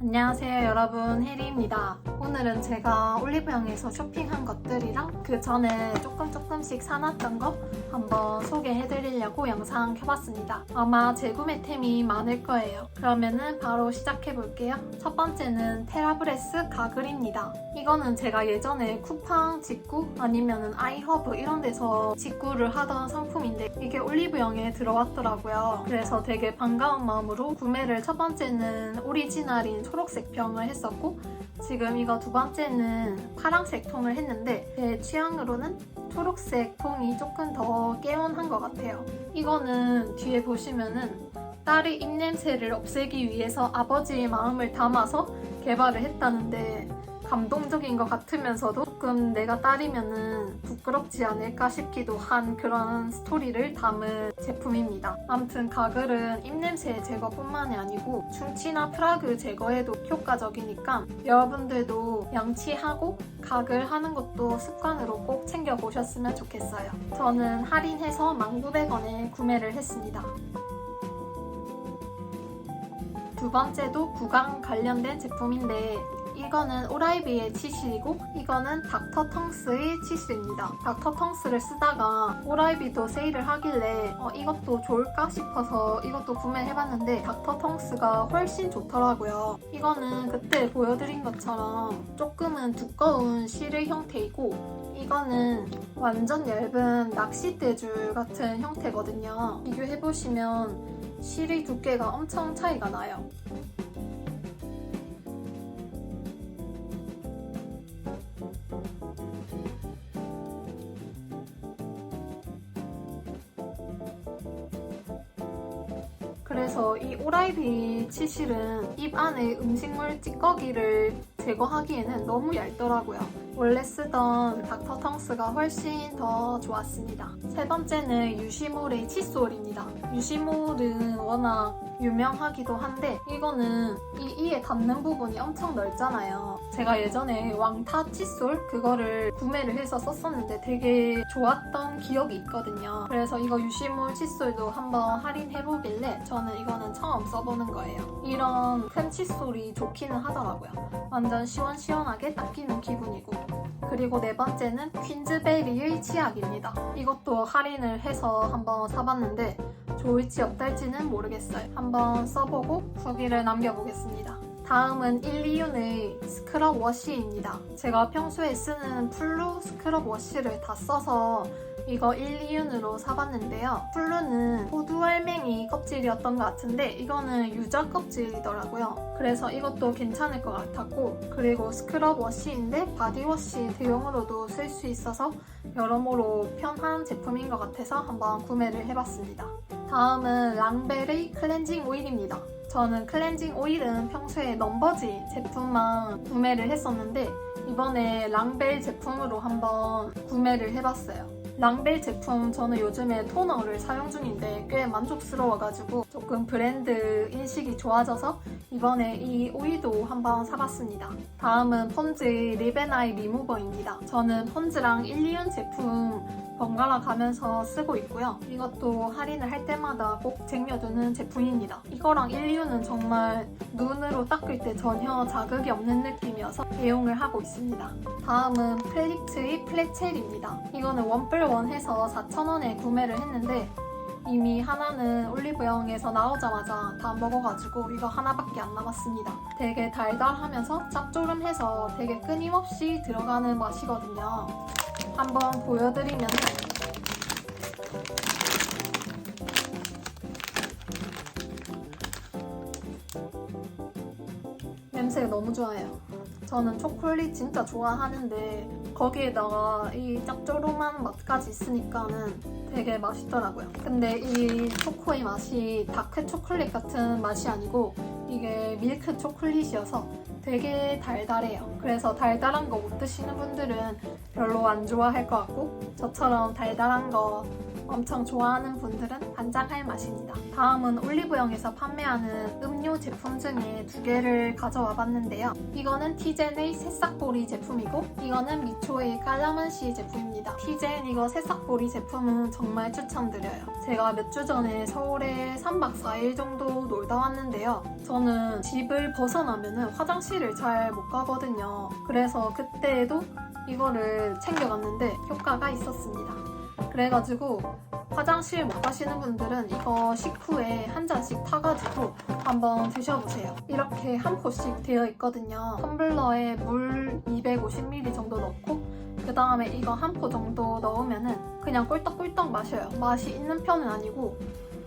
안녕하세요 여러분. 혜리입니다. 오늘은 제가 올리브영에서 쇼핑한 것들이랑 그 전에 조금 조금씩 사놨던 거 한번 소개해드리려고 영상 켜봤습니다. 아마 재구매템이 많을 거예요. 그러면은 바로 시작해볼게요. 첫 번째는 테라브레스 가글입니다. 이거는 제가 예전에 쿠팡 직구 아니면은 아이허브 이런 데서 직구를 하던 상품인데 이게 올리브영에 들어왔더라고요. 그래서 되게 반가운 마음으로 구매를 첫 번째는 오리지널인 초록색 병을 했었고 지금 이거 두 번째는 파란색 통을 했는데 제 취향으로는 초록색 통이 조금 더 개운한 것 같아요. 이거는 뒤에 보시면은 딸의 입냄새를 없애기 위해서 아버지의 마음을 담아서 개발을 했다는데 감동적인 것 같으면서도 조금 내가 딸이면은 부끄럽지 않을까 싶기도 한 그런 스토리를 담은 제품입니다. 아무튼 가글은 입냄새 제거뿐만이 아니고 충치나 프라그 제거에도 효과적이니까 여러분들도 양치하고 가글 하는 것도 습관으로 꼭 챙겨보셨으면 좋겠어요. 저는 할인해서 1900원에 구매를 했습니다. 두 번째도 구강 관련된 제품인데 이거는 오라이비의 치실이고 이거는 닥터 텅스의 치실입니다. 닥터 텅스를 쓰다가 오라이비도 세일을 하길래 어, 이것도 좋을까 싶어서 이것도 구매해봤는데 닥터 텅스가 훨씬 좋더라고요. 이거는 그때 보여드린 것처럼 조금은 두꺼운 실의 형태이고 이거는 완전 얇은 낚싯대줄 같은 형태거든요. 비교해보시면 실의 두께가 엄청 차이가 나요. 그래서 이 오라이비 치실은 입 안에 음식물 찌꺼기를 제거하기에는 너무 얇더라고요. 원래 쓰던 닥터 텅스가 훨씬 더 좋았습니다. 세 번째는 유시몰의 칫솔입니다. 유시몰은 워낙 유명하기도 한데 이거는 이 이에 닿는 부분이 엄청 넓잖아요. 제가 예전에 왕타 칫솔 그거를 구매를 해서 썼었는데 되게 좋았던 기억이 있거든요. 그래서 이거 유시몰 칫솔도 한번 할인해보길래 저는 이거는 처음 써보는 거예요. 이런 큰 칫솔이 좋기는 하더라고요. 완전 시원시원하게 닦이는 기분이고 그리고 네 번째는 퀸즈베리의 치약입니다. 이것도 할인을 해서 한번 사봤는데 좋을지 어떨지는 모르겠어요. 한번 써보고 후기를 남겨보겠습니다. 다음은 1, 2윤의 스크럽 워시입니다. 제가 평소에 쓰는 플루 스크럽 워시를 다 써서 이거 1, 2윤으로 사봤는데요. 플루는 호두알맹이 껍질이었던 것 같은데 이거는 유자 껍질이더라고요. 그래서 이것도 괜찮을 것 같았고 그리고 스크럽 워시인데 바디워시 대용으로도 쓸 수 있어서 여러모로 편한 제품인 것 같아서 한번 구매를 해봤습니다. 다음은 랑벨의 클렌징 오일입니다. 저는 클렌징 오일은 평소에 넘버지 제품만 구매를 했었는데 이번에 랑벨 제품으로 한번 구매를 해봤어요. 랑벨 제품 저는 요즘에 토너를 사용 중인데 꽤 만족스러워가지고 조금 브랜드 인식이 좋아져서 이번에 이 오일도 한번 사봤습니다. 다음은 펀즈의 리베나이 리무버입니다. 저는 펀즈랑 1, 2년 제품 번갈아 가면서 쓰고 있고요. 이것도 할인을 할 때마다 꼭 쟁여두는 제품입니다. 이거랑 1, 2호는 정말 눈으로 닦을 때 전혀 자극이 없는 느낌이어서 애용을 하고 있습니다. 다음은 플립트의 플랫첼입니다. 이거는 원뿔원 해서 4,000원에 구매를 했는데 이미 하나는 올리브영에서 나오자마자 다 먹어가지고 이거 하나밖에 안 남았습니다. 되게 달달하면서 짭조름해서 되게 끊임없이 들어가는 맛이거든요. 한번 보여드리면 냄새가 너무 좋아요. 저는 초콜릿 진짜 좋아하는데 거기에다가 이 짭조름한 맛까지 있으니까는 되게 맛있더라고요. 근데 이 초코의 맛이 다크 초콜릿 같은 맛이 아니고 이게 밀크 초콜릿이어서 되게 달달해요. 그래서 달달한 거 못 드시는 분들은 별로 안 좋아할 것 같고 저처럼 달달한 거 엄청 좋아하는 분들은 반짝할 맛입니다. 다음은 올리브영에서 판매하는 음료 제품 중에 두 개를 가져와 봤는데요. 이거는 티젠의 새싹보리 제품이고 이거는 미초의 깔라만시 제품입니다. 티젠 이거 새싹보리 제품은 정말 추천드려요. 제가 몇 주 전에 서울에 3박 4일 정도 놀다 왔는데요. 저는 집을 벗어나면 화장실을 잘 못 가거든요. 그래서 그때에도 이거를 챙겨갔는데 효과가 있었습니다. 그래가지고 화장실 못 가시는 분들은 이거 식후에 한 잔씩 타가지고 한번 드셔보세요. 이렇게 한 포씩 되어 있거든요. 텀블러에 물 250ml 정도 넣고 그 다음에 이거 한 포 정도 넣으면은 그냥 꿀떡꿀떡 마셔요. 맛이 있는 편은 아니고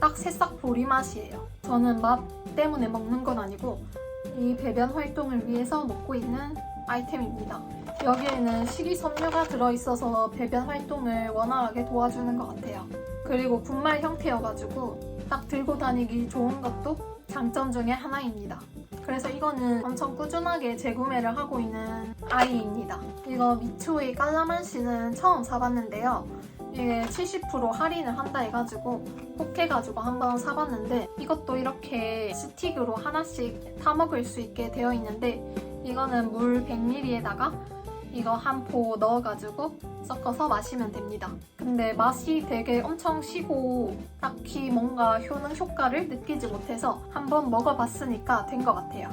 딱 새싹 보리 맛이에요. 저는 맛 때문에 먹는 건 아니고 이 배변 활동을 위해서 먹고 있는 아이템입니다. 여기에는 식이섬유가 들어있어서 배변 활동을 원활하게 도와주는 것 같아요. 그리고 분말 형태여가지고 딱 들고 다니기 좋은 것도 장점 중에 하나입니다. 그래서 이거는 엄청 꾸준하게 재구매를 하고 있는 아이입니다. 이거 미초의 깔라만시는 처음 사봤는데요. 이게 70% 할인을 한다 해가지고 꼭 해가지고 한번 사봤는데 이것도 이렇게 스틱으로 하나씩 타먹을 수 있게 되어 있는데 이거는 물 100ml에다가 이거 한 포 넣어가지고 섞어서 마시면 됩니다. 근데 맛이 되게 엄청 시고 딱히 뭔가 효능 효과를 느끼지 못해서 한번 먹어봤으니까 된 것 같아요.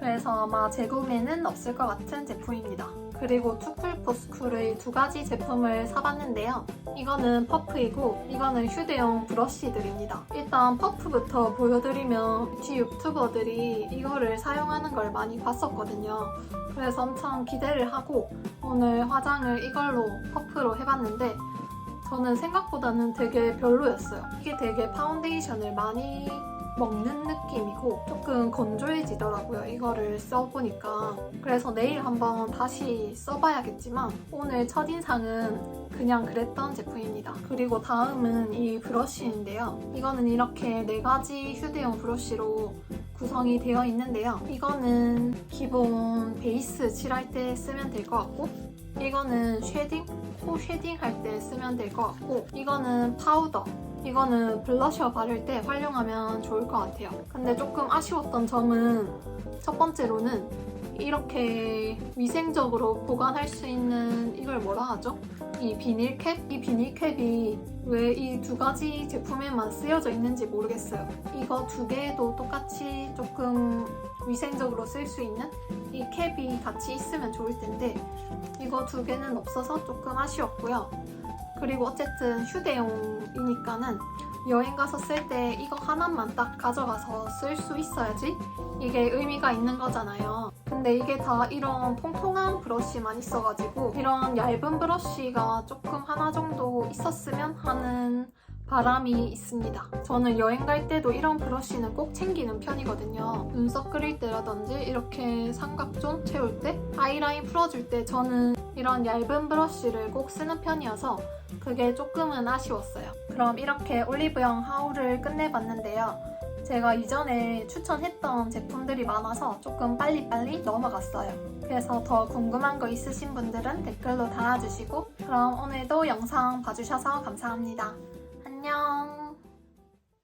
그래서 아마 재구매는 없을 것 같은 제품입니다. 그리고 투쿨포스쿨의 두 가지 제품을 사봤는데요. 이거는 퍼프이고 이거는 휴대용 브러쉬들입니다. 일단 퍼프부터 보여드리면 뷰티 유튜버들이 이거를 사용하는 걸 많이 봤었거든요. 그래서 엄청 기대를 하고 오늘 화장을 이걸로 퍼프로 해봤는데 저는 생각보다는 되게 별로였어요. 이게 되게 파운데이션을 많이 먹는 느낌이고 조금 건조해지더라고요. 이거를 써보니까. 그래서 내일 한번 다시 써봐야겠지만 오늘 첫인상은 그냥 그랬던 제품입니다. 그리고 다음은 이 브러쉬인데요. 이거는 이렇게 네 가지 휴대용 브러쉬로 구성이 되어 있는데요. 이거는 기본 베이스 칠할 때 쓰면 될 것 같고 이거는 쉐딩? 코 쉐딩 할 때 쓰면 될 것 같고 이거는 파우더 이거는 블러셔 바를 때 활용하면 좋을 것 같아요. 근데 조금 아쉬웠던 점은 첫 번째로는 이렇게 위생적으로 보관할 수 있는 이걸 뭐라 하죠? 이 비닐캡? 이 비닐캡이 왜 이 두 가지 제품에만 쓰여져 있는지 모르겠어요. 이거 두 개도 똑같이 조금 위생적으로 쓸 수 있는 이 캡이 같이 있으면 좋을 텐데 이거 두 개는 없어서 조금 아쉬웠고요. 그리고 어쨌든 휴대용이니까는 여행 가서 쓸 때 이거 하나만 딱 가져가서 쓸 수 있어야지 이게 의미가 있는 거잖아요. 근데 이게 다 이런 통통한 브러쉬만 있어가지고 이런 얇은 브러쉬가 조금 하나 정도 있었으면 하는 바람이 있습니다. 저는 여행 갈 때도 이런 브러쉬는 꼭 챙기는 편이거든요. 눈썹 그릴 때라든지 이렇게 삼각존 채울 때, 아이라인 풀어줄 때 저는 이런 얇은 브러쉬를 꼭 쓰는 편이어서 그게 조금은 아쉬웠어요. 그럼 이렇게 올리브영 하울을 끝내봤는데요. 제가 이전에 추천했던 제품들이 많아서 조금 빨리빨리 넘어갔어요. 그래서 더 궁금한 거 있으신 분들은 댓글로 달아주시고 그럼 오늘도 영상 봐주셔서 감사합니다. 안녕!